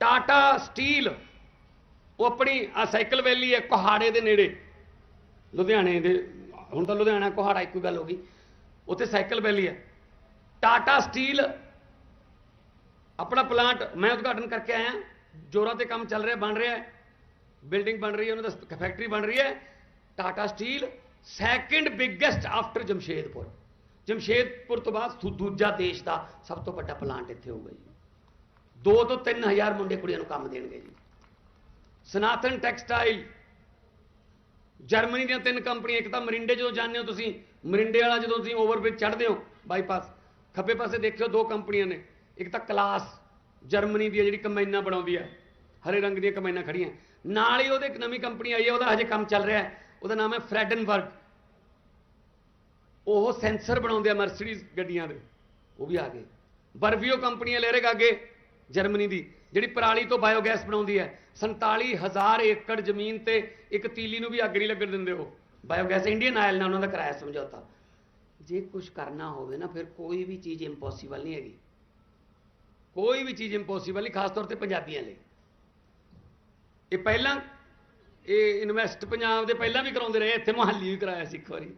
Tata steel, ਉਹ ਆਪਣੀ ਆ ਸਾਈਕਲ ਵੈਲੀ ਹੈ, ਕੋਹਾੜੇ ਦੇ ਨੇੜੇ। ਲੁਧਿਆਣੇ ਦੇ, ਹੁਣ ਤਾਂ ਲੁਧਿਆਣਾ ਕੋਹਾੜਾ ਇੱਕੋ ਗੱਲ ਹੋ ਗਈ। ਉੱਥੇ ਸਾਈਕਲ ਵੈਲੀ ਹੈ। ਟਾਟਾ ਸਟੀਲ, ਆਪਣਾ ਪਲਾਂਟ ਮੈਂ ਉਦਘਾਟਨ ਕਰਕੇ ਆਇਆ। ਜੋਰਾਂ ਤੇ ਕੰਮ ਚੱਲ ਰਿਹਾ, ਬਣ ਰਿਹਾ ਹੈ। ਬਿਲਡਿੰਗ ਬਣ ਰਹੀ ਹੈ, ਉਹਨਾਂ ਦਾ ਫੈਕਟਰੀ ਬਣ ਰਹੀ ਹੈ। Tata steel second biggest after Jamshedpur. Jamshedpur ਤੋਂ ਬਾਅਦ ਦੂਜਾ ਦੇਸ਼ ਦਾ ਸਭ ਤੋਂ ਵੱਡਾ ਪਲਾਂਟ ਇੱਥੇ ਹੋਊਗਾ ਜੀ। 2 ਤੋਂ 3000 ਮੁੰਡੇ ਕੁੜੀਆਂ ਨੂੰ ਕੰਮ ਦੇਣਗੇ ਜੀ। ਸਨਾਤਨ ਟੈਕਸਟਾਈਲ, ਜਰਮਨੀ ਦੀਆਂ ਤਿੰਨ ਕੰਪਨੀਆਂ, ਇੱਕ ਤਾਂ ਮਰਿੰਡੇ ਜਦੋਂ ਜਾਂਦੇ ਹੋ ਤੁਸੀਂ, ਮਰਿੰਡੇ ਵਾਲਾ ਜਦੋਂ ਤੁਸੀਂ ਓਵਰਬ੍ਰਿਜ ਚੜ੍ਹਦੇ ਹੋ, ਬਾਈਪਾਸ, ਖੱਬੇ ਪਾਸੇ ਦੇਖਿਓ ਦੋ ਕੰਪਨੀਆਂ ਨੇ, ਇੱਕ ਤਾਂ ਕਲਾਸ, ਜਰਮਨੀ ਦੀ ਜਿਹੜੀ ਕੰਬਾਈਨਾਂ ਬਣਾਉਂਦੀ ਹੈ ਹਰੇ ਰੰਗ ਦੀਆਂ ਕੰਬਾਈਨਾਂ ਖੜੀਆਂ ਨਾਲ ਹੀ ਉਹਦੇ ਇੱਕ ਨਵੀਂ ਕੰਪਨੀ ਆਈ ਹੈ ਉਹਦਾ ਹਜੇ ਕੰਮ ਚੱਲ ਰਿਹਾ ਉਹਦਾ ਨਾਮ ਹੈ ਫਰੈਡਨਬਰਗ। ਉਹ ਸੈਂਸਰ ਬਣਾਉਂਦੇ ਆ ਮਰਸੀਡੀਜ਼ ਗੱਡੀਆਂ ਦੇ, ਉਹ ਵੀ ਆ ਗਏ। ਬਰਵੀਓ ਕੰਪਨੀਆਂ ਲੈ ਰਹੇਗਾ ਅੱਗੇ ਜਰਮਨੀ ਦੀ, ਜਿਹੜੀ ਪਰਾਲੀ ਤੋਂ ਬਾਇਓਗੈਸ ਬਣਾਉਂਦੀ ਹੈ। 47000 ਏਕੜ ਜ਼ਮੀਨ ਤੇ ਇੱਕ ਤੀਲੀ ਨੂੰ ਵੀ ਅੱਗ ਨਹੀਂ ਲੱਗਣ ਦਿੰਦੇ ਉਹ। ਬਾਇਓਗੈਸ ਇੰਡੀਅਨ ਆਇਲ ਨਾਲ ਉਹਨਾਂ ਦਾ ਕਰਾਇਆ ਸਮਝੌਤਾ। ਜੇ ਕੁਝ ਕਰਨਾ ਹੋਵੇ ਨਾ, ਫਿਰ ਕੋਈ ਵੀ ਚੀਜ਼ ਇੰਪੋਸੀਬਲ ਨਹੀਂ ਹੈਗੀ। ਕੋਈ ਵੀ ਚੀਜ਼ ਇੰਪੋਸੀਬਲ ਨਹੀਂ, ਖਾਸ ਤੌਰ ਤੇ ਪੰਜਾਬੀਆਂ ਲਈ। ਇਹ ਪਹਿਲਾਂ, ਇਹ ਇਨਵੈਸਟ ਪੰਜਾਬ ਦੇ ਪਹਿਲਾਂ ਵੀ ਕਰਾਉਂਦੇ ਰਹੇ, ਇੱਥੇ ਮੁਹੱਲੀ ਵੀ ਕਰਾਇਆ ਸੀ ਇੱਕ ਵਾਰੀ।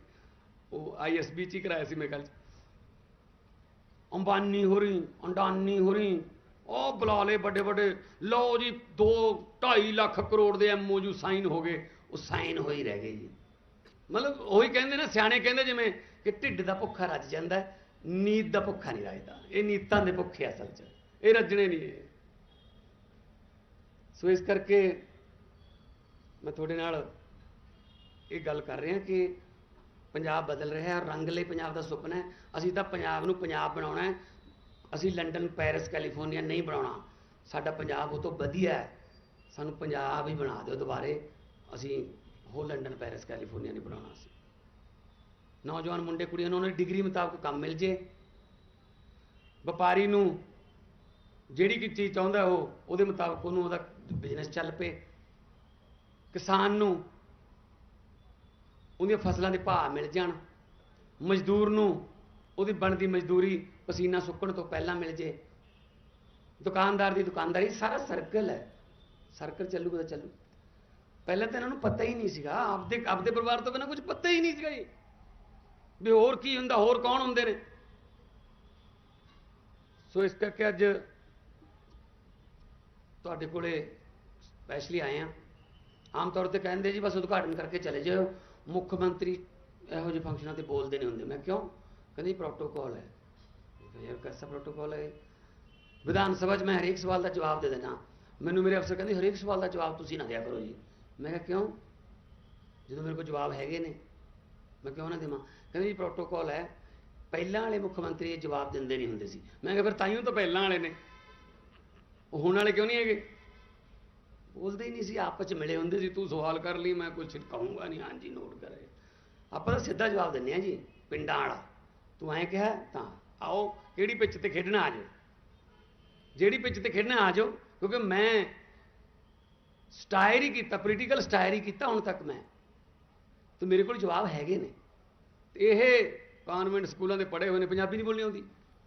ਉਹ ਆਈਐਸਬੀ ਚ ਹੀ ਕਰਾਇਆ ਸੀ ਮੇਰੇ ਖਿਆਲ ਚ। ਅੰਬਾਨੀ ਹੋਰੀ, ਅੰਡਾਨੀ ਹੋਰੀ ਉਹ ਬੁਲਾ ਲਏ ਵੱਡੇ ਵੱਡੇ। ਲਓ ਜੀ 2 2.5 ਲੱਖ ਕਰੋੜ ਦੇ ਐਮਓਯੂ ਸਾਈਨ ਹੋ ਗਏ। ਉਹ ਸਾਈਨ ਹੋਈ ਰਹਿ ਗਏ ਜੀ। ਮਤਲਬ ਉਹੀ ਕਹਿੰਦੇ ਨੇ, ਸਿਆਣੇ ਕਹਿੰਦੇ ਜਿਵੇਂ ਕਿ ਢਿੱਡ ਦਾ ਭੁੱਖਾ ਰੱਜ ਜਾਂਦਾ ਨੀਤ ਦਾ ਭੁੱਖਾ ਨਹੀਂ ਰੱਜਦਾ। ਇਹ ਨੀਤਾਂ ਦੇ ਭੁੱਖੇ ਅਸਲ 'ਚ। ਇਹ ਰੱਜਣੇ ਨਹੀਂ ਇਹ। ਸੋ ਇਸ ਕਰਕੇ ਮੈਂ ਤੁਹਾਡੇ ਨਾਲ ਇਹ ਗੱਲ ਕਰ ਰਿਹਾ ਕਿ ਪੰਜਾਬ ਬਦਲ ਰਿਹਾ ਹੈ ਰੰਗਲੇ ਪੰਜਾਬ ਦਾ ਸੁਪਨਾ ਹੈ। ਅਸੀਂ ਤਾਂ ਪੰਜਾਬ ਨੂੰ ਪੰਜਾਬ ਬਣਾਉਣਾ ਹੈ। ਅਸੀਂ ਲੰਡਨ, ਪੈਰਿਸ, ਕੈਲੀਫੋਰਨੀਆ ਨਹੀਂ ਬਣਾਉਣਾ। ਸਾਡਾ ਪੰਜਾਬ ਉਹ ਤੋਂ ਵਧੀਆ ਹੈ। ਸਾਨੂੰ ਪੰਜਾਬ ਹੀ ਬਣਾ ਦਿਓ ਦੁਬਾਰੇ। ਅਸੀਂ ਹੋ ਲੰਡਨ, ਪੈਰਿਸ, ਕੈਲੀਫੋਰਨੀਆ ਨਹੀਂ ਬਣਾਉਣਾ ਸੀ ਨੌਜਵਾਨ ਮੁੰਡੇ, ਕੁੜੀਆਂ ਨੂੰ ਉਹਨਾਂ ਦੀ ਡਿਗਰੀ ਮੁਤਾਬਕ ਕੰਮ ਮਿਲ ਜੇ। ਵਪਾਰੀ ਨੂੰ ਜਿਹੜੀ ਕੀ ਚੀਜ਼ ਚਾਹੁੰਦਾ ਉਹ, ਉਹਦੇ ਮੁਤਾਬਕ ਉਹਨੂੰ ਉਹਦਾ ਬਿਜ਼ਨਸ ਚੱਲ ਪਏ। ਕਿਸਾਨ ਨੂੰ ਉਹਦੀਆਂ ਫਸਲਾਂ ਦੇ ਭਾਅ ਮਿਲ ਜਾਣ। ਮਜ਼ਦੂਰ ਨੂੰ ਉਹਦੀ ਬਣਦੀ ਮਜ਼ਦੂਰੀ ਪਸੀਨਾ ਸੁੱਕਣ ਤੋਂ ਪਹਿਲਾਂ ਮਿਲ ਜੇ। ਦੁਕਾਨਦਾਰ ਦੀ ਦੁਕਾਨਦਾਰੀ, ਸਾਰਾ ਸਰਕਲ ਹੈ। ਸਰਕਲ ਚੱਲੂਗਾ ਤਾਂ ਚੱਲੂ। ਪਹਿਲਾਂ ਤਾਂ ਇਹਨਾਂ ਨੂੰ ਪਤਾ ਹੀ ਨਹੀਂ ਸੀਗਾ। ਆਪਦੇ ਆਪਦੇ ਪਰਿਵਾਰ ਤੋਂ ਬਿਨਾਂ ਕੁਝ ਪਤਾ ਹੀ ਨਹੀਂ ਸੀਗਾ ਜੀ। ਵੀ ਹੋਰ ਕੀ ਹੁੰਦਾ, ਹੋਰ ਕੌਣ ਹੁੰਦੇ ਨੇ? ਸੋ ਇਸ ਕਰਕੇ ਅੱਜ ਤੁਹਾਡੇ ਕੋਲੇ ਸਪੈਸ਼ਲੀ ਆਏ ਆ ਆਮ ਤੌਰ ਤੇ ਕਹਿੰਦੇ ਜੀ, ਬਸ ਉਦਘਾਟਨ ਕਰਕੇ ਚਲੇ ਜਾਓ ਮੁੱਖ ਮੰਤਰੀ ਇਹੋ ਜਿਹੇ ਫੰਕਸ਼ਨਾਂ ਤੇ ਬੋਲਦੇ ਨਹੀਂ ਹੁੰਦੇ। ਮੈਂ ਕਿਉਂ ਕਹਿੰਦੇ ਪ੍ਰੋਟੋਕਾਲ ਹੈ। ਮੈਂ ਕਿਹਾ, ਯਾਰ ਕੈਸਾ ਪ੍ਰੋਟੋਕਾਲ ਹੈ ਵਿਧਾਨ ਸਭਾ 'ਚ ਮੈਂ ਹਰੇਕ ਸਵਾਲ ਦਾ ਜਵਾਬ ਦੇ ਦੇਣਾ ਮੈਨੂੰ ਮੇਰੇ ਅਫਸਰ ਕਹਿੰਦੇ, ਹਰੇਕ ਸਵਾਲ ਦਾ ਜਵਾਬ ਤੁਸੀਂ ਨਾ ਦਿਆ ਕਰੋ ਜੀ। ਮੈਂ ਕਿਹਾ, ਕਿਉਂ? ਜਦੋਂ ਮੇਰੇ ਕੋਲ ਜਵਾਬ ਹੈਗੇ ਨੇ, ਮੈਂ ਕਿਉਂ ਨਾ ਦੇਵਾਂ? ਕਹਿੰਦੇ ਜੀ ਪ੍ਰੋਟੋਕਾਲ ਹੈ, ਪਹਿਲਾਂ ਵਾਲੇ ਮੁੱਖ ਮੰਤਰੀ ਇਹ ਜਵਾਬ ਦਿੰਦੇ ਨਹੀਂ ਹੁੰਦੇ ਸੀ। ਮੈਂ ਕਿਹਾ, ਫਿਰ ਤਾਈਓ ਤਾਂ ਪਹਿਲਾਂ ਵਾਲੇ ਨੇ। ਉਹ ਹੁਣ ਵਾਲੇ ਕਿਉਂ ਨਹੀਂ ਹੈਗੇ? ਬੋਲਦੇ ਹੀ ਨਹੀਂ ਸੀ, ਆਪਸ ਚ ਮਿਲੇ ਹੁੰਦੇ ਸੀ, ਤੂੰ ਸਵਾਲ ਕਰ ਲਈ, ਮੈਂ ਕੁਝ ਕਹੂੰਗਾ ਨਹੀਂ। ਹਾਂਜੀ ਨੋਟ ਕਰੇ ਆਪਾਂ ਤਾਂ ਸਿੱਧਾ ਜਵਾਬ ਦਿੰਦੇ ਆ ਜੀ, ਪਿੰਡਾਂ ਵਾਲਾ। ਤੂੰ ਐਂ ਕਿਹਾ, ਤਾਂ ਆਓ, ਕਿਹੜੀ ਪਿੱਚ ਤੇ ਖੇਡਣਾ ਆ ਜਾਓ ਜਿਹੜੀ ਪਿੱਚ ਤੇ ਖੇਡਣਾ ਆ ਜਾਓ, ਕਿਉਂਕਿ ਮੈਂ ਸਟਾਇਰੀ ਕੀਤਾ ਪੋਲੀਟੀਕਲ ਸਟਾਇਰੀ ਕੀਤਾ ਹੁਣ ਤੱਕ ਮੈਂ। ਤੇ ਮੇਰੇ ਕੋਲ ਜਵਾਬ ਹੈਗੇ ਨੇ। ਤੇ ਇਹ ਕਾਨਵੈਂਟ ਸਕੂਲਾਂ ਦੇ ਪੜ੍ਹੇ ਹੋਏ ਨੇ, ਪੰਜਾਬੀ ਨਹੀਂ ਬੋਲਣੀ ਆਉਂਦੀ।